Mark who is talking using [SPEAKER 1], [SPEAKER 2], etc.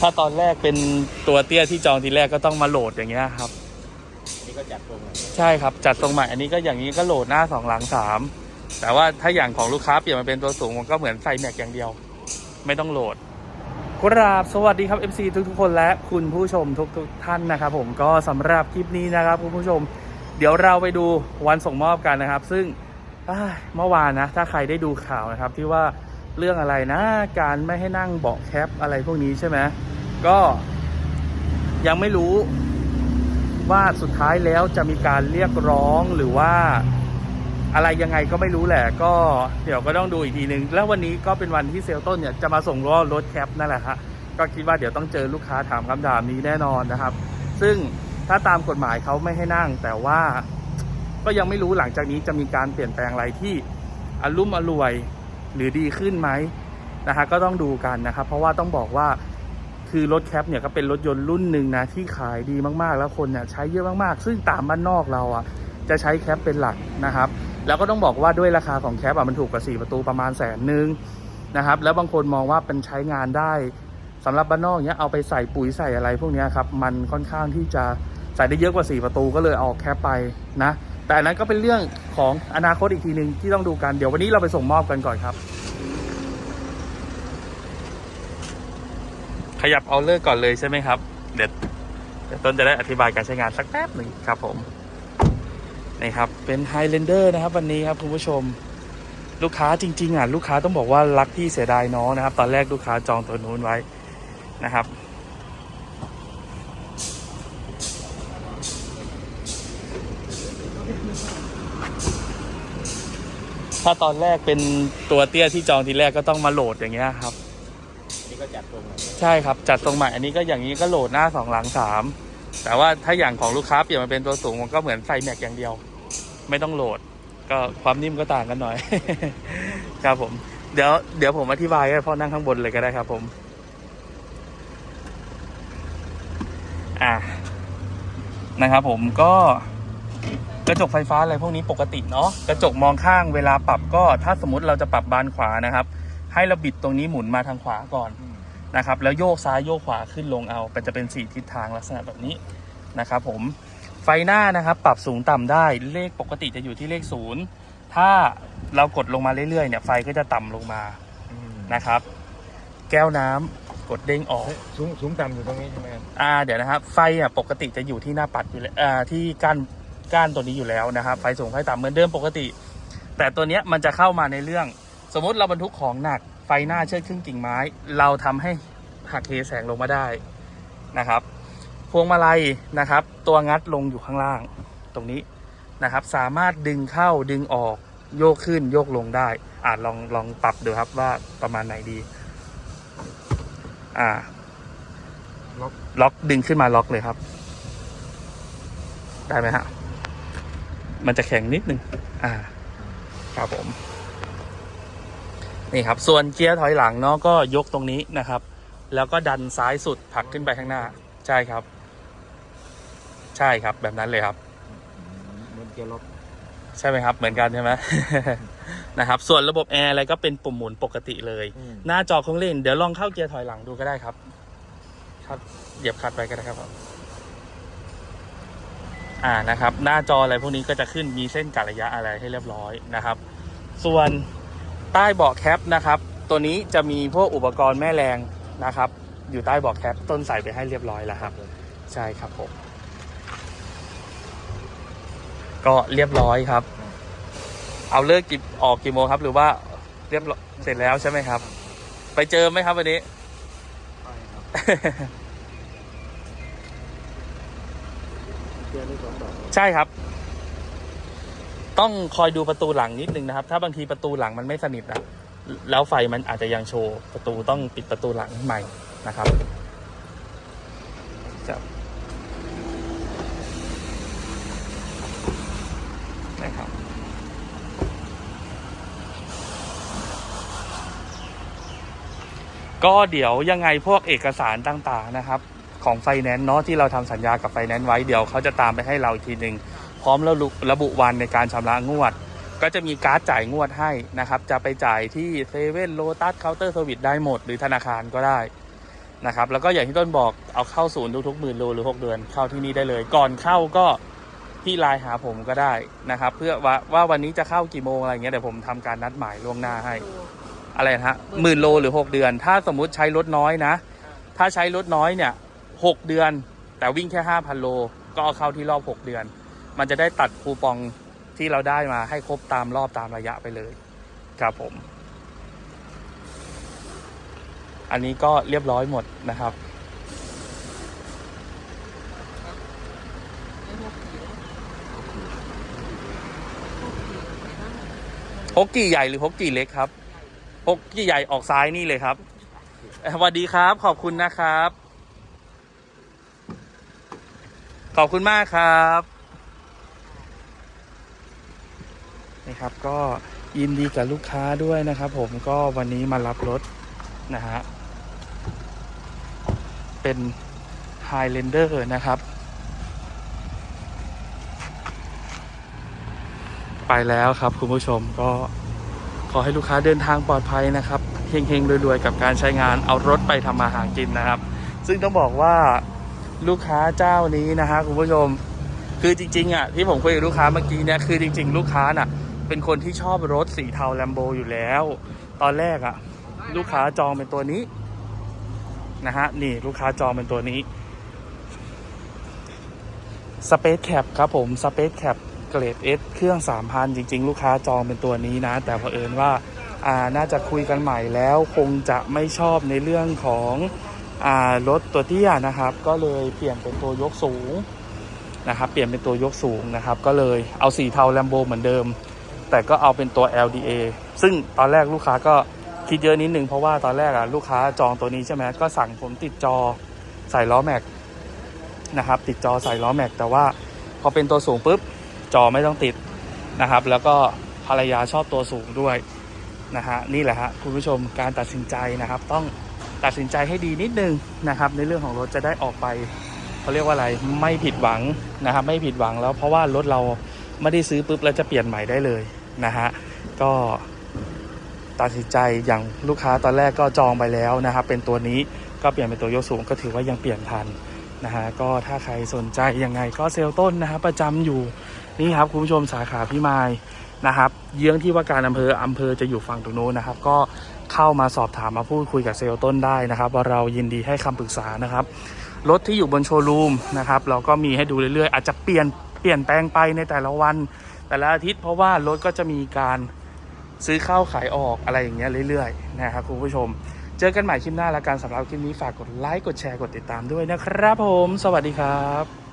[SPEAKER 1] ถ้าตอนแรกเป็นตัวเตี้ยที่จองทีแรกก็ต้องมาโหลดอย่างเงี้ยครับ
[SPEAKER 2] นี่ก็จัดตรงเลย
[SPEAKER 1] ใช่ครับจัดทรงใหม่อันนี้ก็อย่างนี้ก็โหลดหน้าสองหลังสามแต่ว่าถ้าอย่างของลูกค้าเปลี่ยนมาเป็นตัวสูงมันก็เหมือนใส่แม็กอย่างเดียว ไม่ต้องโหลดกราบสวัสดีครับ MC ทุกทุกๆคนและคุณผู้ชมทุกทุกๆท่านนะครับ ผมก็สำหรับคลิปนี้นะครับคุณผู้ชม เดี๋ยวเราไปดูวันส่งมอบกันนะครับ ซึ่งอ้ายเมื่อวานนะ ถ้าใครได้ดูข่าวนะครับที่ว่า เรื่องอะไรนะ การไม่ให้นั่งเบาะแคปอะไรพวกนี้ใช่ไหมก็ยังไม่รู้ว่าสุดท้ายแล้วจะมีการเรียกร้องหรือว่าอะไรยังไงก็ไม่รู้แหละ ก็เดี๋ยวก็ต้องดูอีกทีนึงแล้ววันนี้ก็เป็นวันที่เซลต้นเนี่ยจะมาส่งล้อรถแคปนั่นแหละฮะก็คิดว่าเดี๋ยวต้องเจอลูกค้าถามคำถามนี้แน่นอนนะครับ ซึ่งถ้าตามกฎหมายเขาไม่ให้นั่ง แต่ว่าก็ยังไม่รู้หลังจากนี้จะมีการเปลี่ยนแปลงอะไรที่อารมุ่มอรวย หรือดีขึ้นไหมนะฮะก็ต้องดูกันนะครับ เพราะว่าต้องบอกว่าคือรถแคปเนี่ยก็เป็นรถยนต์รุ่นหนึ่งนะที่ขายดีมากๆ แล้วคนเนี่ยใช้เยอะมากๆ ซึ่งตามบ้านนอกเราอะจะใช้แคปเป็นหลักนะครับ แล้วก็ต้องบอกว่าด้วยราคาของแคปอะมันถูกกว่า4ประตูประมาณแสนหนึ่งนะครับ แล้วบางคนมองว่าเป็นใช้งานได้สำหรับบ้านนอกเนี้ยเอาไปใส่ปุ๋ยใส่อะไรพวกนี้ครับมันค่อนข้างที่จะใส่ได้เยอะกว่า 4 ประตูก็เลยเอาแคปไปนะ แต่อันนั้นก็เป็นเรื่องของอนาคตอีกทีหนึ่งที่ต้องดูกัน เดี๋ยววันนี้เราไปส่งมอบกันก่อนครับ ขยับเอาเลิกก่อนเลยใช่ไหมครับ เดี๋ยวเดี๋ยวต้นจะได้อธิบายการใช้งานสักแป๊บหนึ่งครับผมนี่ครับ เป็นไฮเลนเดอร์นะครับ วันนี้ครับคุณผู้ชมลูกค้าจริง ๆอะลูกค้าต้องบอกว่ารักพี่เสียดายน้องนะครับ ตอนแรกลูกค้าจองตัวนู้นไว้นะครับ ถ้าตอนแรกเป็นตัวเตี้ยที่จองทีแรกก็ต้องมาโหลดอย่างเงี้ยครับ
[SPEAKER 2] นี่ก็จัดตรงเลย
[SPEAKER 1] ใช่ครับ จัดตรงใหม่อันนี้ก็อย่างนี้ก็โหลดหน้าสองหลังสามแต่ว่าถ้าอย่างของลูกค้าเปลี่ยนมาเป็นตัวสูงมันก็เหมือนใส่แม็กอย่างเดียว ไม่ต้องโหลด ก็ความนิ่มก็ต่างกันหน่อย ครับผม เดี๋ยวเดี๋ยวผมอธิบายให้พ่อนั่งข้างบนเลยก็ได้ครับผม อ่านะครับผมก็ กระจกไฟฟ้าอะไรพวกนี้ปกติเนาะกระจกมองข้างเวลาปรับก็ถ้าสมมติเราจะปรับบานขวานะครับ ให้เราบิดตรงนี้หมุนมาทางขวาก่อนนะครับแล้วโยกซ้ายโยกขวาขึ้นลงเอาเป็นจะเป็นสี่ทิศทางลักษณะแบบนี้นะครับผมไฟหน้านะครับปรับสูงต่ำได้เลขปกติจะอยู่ที่เลขศูนย์ถ้าเรากดลงมาเรื่อยๆเนี่ยไฟก็จะต่ำลงมานะครับ แก้วน้ำกดเด้งออก
[SPEAKER 2] สูงสูงต่ำอยู่ตรงนี้ใช่ไหมครับ
[SPEAKER 1] อ่าเดี๋ยวนะครับไฟอะปกติจะอยู่ที่หน้าปัดอยู่แล้วอ่าที่ก้าน ก้านตัวนี้อยู่แล้วนะครับไฟสูงไฟต่ำเหมือนเดิมปกติ แต่ตัวเนี้ยมันจะเข้ามาในเรื่อง สมมุติเราบรรทุกของหนักไฟหน้าเชิดครึ่งกิ่งไม้ เราทำให้หักเหแสงลงมาได้นะครับ พวงมาลัยนะครับ ตัวงัดลงอยู่ข้างล่างตรงนี้นะครับ สามารถดึงเข้าดึงออกโยกขึ้นโยกลงได้อ่าลองลองปรับดูครับว่าประมาณไหนดี อ่า
[SPEAKER 2] ล็อก
[SPEAKER 1] ล็อกดึงขึ้นมาล็อกเลยครับ ได้ไหมฮะ มันจะแข็งนิดนึง อ่า ครับผม นี่ครับ ส่วนเกียร์ถอยหลังเนาะก็ยกตรงนี้นะครับ แล้วก็ดันซ้ายสุดผลักขึ้นไปข้างหน้า ใช่ครับ ใช่ครับ แบบนั้นเลยครับ
[SPEAKER 2] เหมือนเกียร์ล็อก
[SPEAKER 1] ใช่ไหมครับ เหมือนกันใช่ไหม นะครับ ส่วนระบบแอร์อะไรก็เป็นปุ่มหมุนปกติเลยหน้าจอเครื่องเล่น เดี๋ยวลองเข้าเกียร์ถอยหลังดูก็ได้ครับ ครับ เหยียบคลัดไปก็ได้ครับผม อ่านะครับ หน้าจออะไรพวกนี้ก็จะขึ้นมีเส้นกะระยะอะไรให้เรียบร้อยนะครับ ส่วนใต้เบาะแคปนะครับ ตัวนี้จะมีพวกอุปกรณ์แม่แรงนะครับ อยู่ใต้เบาะแคปต้นใส่ไปให้เรียบร้อยแล้วครับ ใช่ครับผมก็เรียบร้อยครับ เอาเลิกกี่ออกกี่โมงครับ หรือว่าเรียบร้อยเสร็จแล้วใช่ไหมครับ ไปเจอไหมครับวันนี้
[SPEAKER 2] ไปครับ เกียร์นี่สองดอก
[SPEAKER 1] ใช่ครับ ต้องคอยดูประตูหลังนิดนึงนะครับ ถ้าบางทีประตูหลังมันไม่สนิทนะแล้วไฟมันอาจจะยังโชว์ประตูต้องปิดประตูหลังใหม่นะครับจะนะครับก็เดี๋ยวยังไงพวกเอกสารต่างๆนะครับ ของไฟแนนซ์เนาะที่เราทำสัญญากับไฟแนนซ์ไว้เดี๋ยวเขาจะตามไปให้เราอีกทีหนึ่งพร้อมระบุระบุวันในการชำระงวด ก็จะมีการ์ดจ่ายงวดให้นะครับ จะไปจ่ายที่เซเว่นโลตัสเคาน์เตอร์สวิตได้หมด หรือธนาคารก็ได้นะครับแล้วก็อย่างที่ต้นบอกเอาเข้าศูนย์ทุกๆหมื่นโลหรือ 6 เดือนเข้าที่นี่ได้เลย ก่อนเข้าก็ที่ไลน์หาผมก็ได้นะครับ เพื่อว่าว่าวันนี้จะเข้ากี่โมงอะไรเงี้ยเดี๋ยวผมทำการนัดหมายล่วงหน้าให้ อะไรนะฮะหมื่นโลหรือ 6 เดือน ถ้าสมมุติใช้รถน้อยนะ ถ้าใช้รถน้อยเนี่ย หกเดือน แต่วิ่งแค่ 5,000 โล ก็เอาเข้าที่รอบ 6 เดือน มันจะได้ตัดคูปองที่เราได้มาให้ครบตามรอบตามระยะไปเลย ครับผม อันนี้ก็เรียบร้อยหมดนะครับ ฮกกี่ใหญ่หรือฮกกี่เล็กครับ ฮกกี่ใหญ่ออกซ้ายนี่เลยครับสวัสดีครับ ขอบคุณนะครับ ขอบคุณมากครับนี่ครับก็ยินดีกับลูกค้าด้วยนะครับ ผมก็วันนี้มารับรถนะฮะเป็น Highlander นะครับ ไปแล้วครับคุณผู้ชมก็ขอให้ลูกค้าเดินทางปลอดภัยนะครับเฮงๆรวยๆ กับการใช้งานเอารถไปทำมาหากินนะครับ ซึ่งต้องบอกว่า ลูกค้าเจ้านี้นะฮะคุณผู้ชม คือจริง ๆอะที่ผมคุยกับลูกค้าเมื่อกี้เนี่ยคือจริง ๆ ลูกค้าน่ะ เป็นคนที่ชอบรถสีเทาแลมโบอยู่แล้ว ตอนแรกอะ ลูกค้าจองเป็นตัวนี้นะฮะนี่ลูกค้าจองเป็นตัวนี้ Space Cap ครับผม Space Cap เกรด S เครื่อง3,000จริง ๆ ลูกค้าจองเป็นตัวนี้นะ แต่เผอิญว่าอ่าน่าจะคุยกันใหม่แล้วคงจะไม่ชอบในเรื่องของ รถตัวเตี้ยนะครับ ก็เลยเปลี่ยนเป็นตัวยกสูงนะครับ เปลี่ยนเป็นตัวยกสูงนะครับ ก็เลยเอาสีเทาแลมโบเหมือนเดิม แต่ก็เอาเป็นตัว LDA ซึ่งตอนแรกลูกค้าก็คิดเยอะนิดนึงเพราะว่าตอนแรกอะลูกค้าจองตัวนี้ใช่ไหมก็สั่งผมติดจอใส่ล้อแม็กนะครับ ติดจอใส่ล้อแม็กแต่ว่าพอเป็นตัวสูงปุ๊บจอไม่ต้องติดนะครับ แล้วก็ภรรยาชอบตัวสูงด้วยนะฮะนี่แหละฮะคุณผู้ชมการตัดสินใจนะครับต้อง ตัดสินใจให้ดีนิดนึงนะครับ ในเรื่องของรถจะได้ออกไปเขาเรียกว่าอะไรไม่ผิดหวังนะครับ ไม่ผิดหวังแล้วเพราะว่ารถเราไม่ได้ซื้อปุ๊บแล้วจะเปลี่ยนใหม่ได้เลยนะฮะก็ตัดสินใจอย่างลูกค้าตอนแรกก็จองไปแล้วนะครับ เป็นตัวนี้ก็เปลี่ยนเป็นตัวยกสูงก็ถือว่ายังเปลี่ยนทันนะฮะก็ถ้าใครสนใจยังไงก็เซลล์ต้นนะฮะประจำอยู่นี่ครับคุณผู้ชมสาขาพี่มายนะครับ เยื้องที่ว่าการอำเภออำเภอจะอยู่ฝั่งตรงโน้นนะครับ ก็ เข้ามาสอบถามมาพูดคุยกับเซลล์ต้นได้นะครับ ว่าเรายินดีให้คำปรึกษานะครับ รถที่อยู่บนโชว์รูมนะครับ เราก็มีให้ดูเรื่อยๆ อาจจะเปลี่ยนเปลี่ยนแปลงไปในแต่ละวัน แต่ละอาทิตย์เพราะว่ารถก็จะมีการซื้อเข้าขายออกอะไรอย่างเงี้ยเรื่อยๆนะครับคุณผู้ชม เจอกันใหม่คลิปหน้าแล้วกันสำหรับคลิปนี้ฝากกดไลค์กดแชร์กดติดตามด้วยนะครับผม สวัสดีครับ